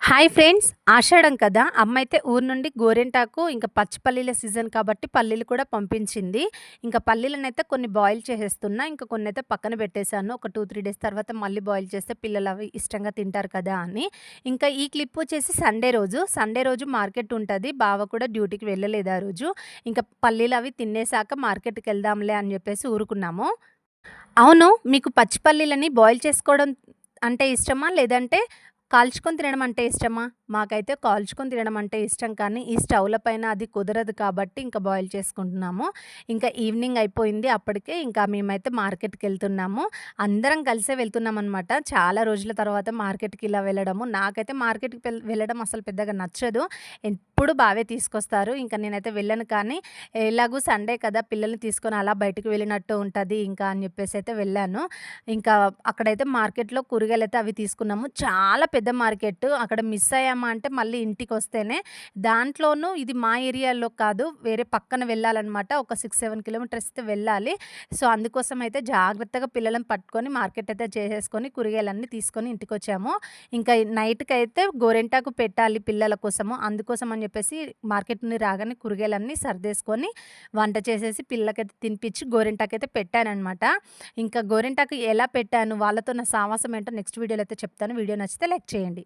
Hi friends ఆషాఢం కదా. అమ్మ అయితే ఊరు నుండి గోరెంటాకు ఇంకా పచ్చి పల్లీల సీజన్ కాబట్టి పల్లీలు కూడా పంపించింది. ఇంకా పల్లీలనైతే కొన్ని బాయిల్ చేసేస్తున్నా ఇంకా కొన్ని అయితే పక్కన పెట్టేశాను. ఒక టూ త్రీ డేస్ తర్వాత మళ్ళీ బాయిల్ చేస్తే పిల్లలు అవి ఇష్టంగా తింటారు కదా అని. ఇంకా ఈ క్లిప్ వచ్చేసి సండే రోజు. సండే రోజు మార్కెట్ ఉంటుంది. బావ కూడా డ్యూటీకి వెళ్ళలేదు ఆ రోజు. ఇంకా పల్లీలు అవి తినేసాక మార్కెట్కి వెళ్దాంలే అని చెప్పేసి ఊరుకున్నాము. అవును మీకు పచ్చి పల్లీలని బాయిల్ చేసుకోవడం అంటే ఇష్టమా? లేదంటే కాల్చుకొని తినడం అంటే ఇష్టమా? మాకైతే కాల్చుకొని తినడం అంటే ఇష్టం కానీ, ఈ స్టవ్‌ల పైన అది కుదరదు కాబట్టి ఇంకా బాయిల్ చేసుకుంటున్నాము. ఇంకా ఈవినింగ్ అయిపోయింది అప్పటికే ఇంకా మేమైతే మార్కెట్కి వెళ్తున్నాము అందరం కలిసే వెళ్తున్నామనమాట. చాలా రోజుల తర్వాత మార్కెట్‌కి ఇలా వెళ్ళడము. నాకైతే మార్కెట్‌కి వెళ్ళడం అసలు పెద్దగా నచ్చదు. ఎప్పుడు బావే తీసుకొస్తారు. ఇంకా నేనైతే వెళ్ళను కానీ, ఎలాగూ సండే కదా! పిల్లల్ని తీసుకొని అలా బయటకు వెళ్ళినట్టు ఉంటుంది ఇంకా అని చెప్పేసి అయితే వెళ్ళాను. ఇంకా అక్కడైతే మార్కెట్‌లో కూరగాయలు అయితే అవి తీసుకున్నాము. చాలా పెద్ద మార్కెట్. అక్కడ మిస్ అయ్యామా అంటే మళ్ళీ ఇంటికి వస్తేనే దాంట్లోనూ ఇది మా ఏరియాలో కాదు. వేరే పక్కన వెళ్ళాలన్నమాట ఒక 6, 7 కిలోమీటర్స్ అయితే వెళ్ళాలి. సో, అందుకోసం అయితే జాగ్రత్తగా పిల్లలను పట్టుకొని మార్కెట్ అయితే చేసేసుకొని కూరగాయలన్నీ తీసుకొని ఇంటికి వచ్చాము ఇంకా నైట్కి అయితే గోరెంటాకు పెట్టాలి పిల్లల కోసము. అందుకోసం అని చెప్పేసి మార్కెట్ నుండి రాగానే కూరగాయలన్నీ సర్దేసుకొని వంట చేసేసి పిల్లకైతే తినిపించి గోరింటాకైతే పెట్టానమాట ఇంకా గోరింటాకు ఎలా పెట్టాను, వాళ్ళతో నా సావాసం ఏంటో నెక్స్ట్ వీడియోలో అయితే చెప్తాను. వీడియో నచ్చితే లైక్ చేయండి.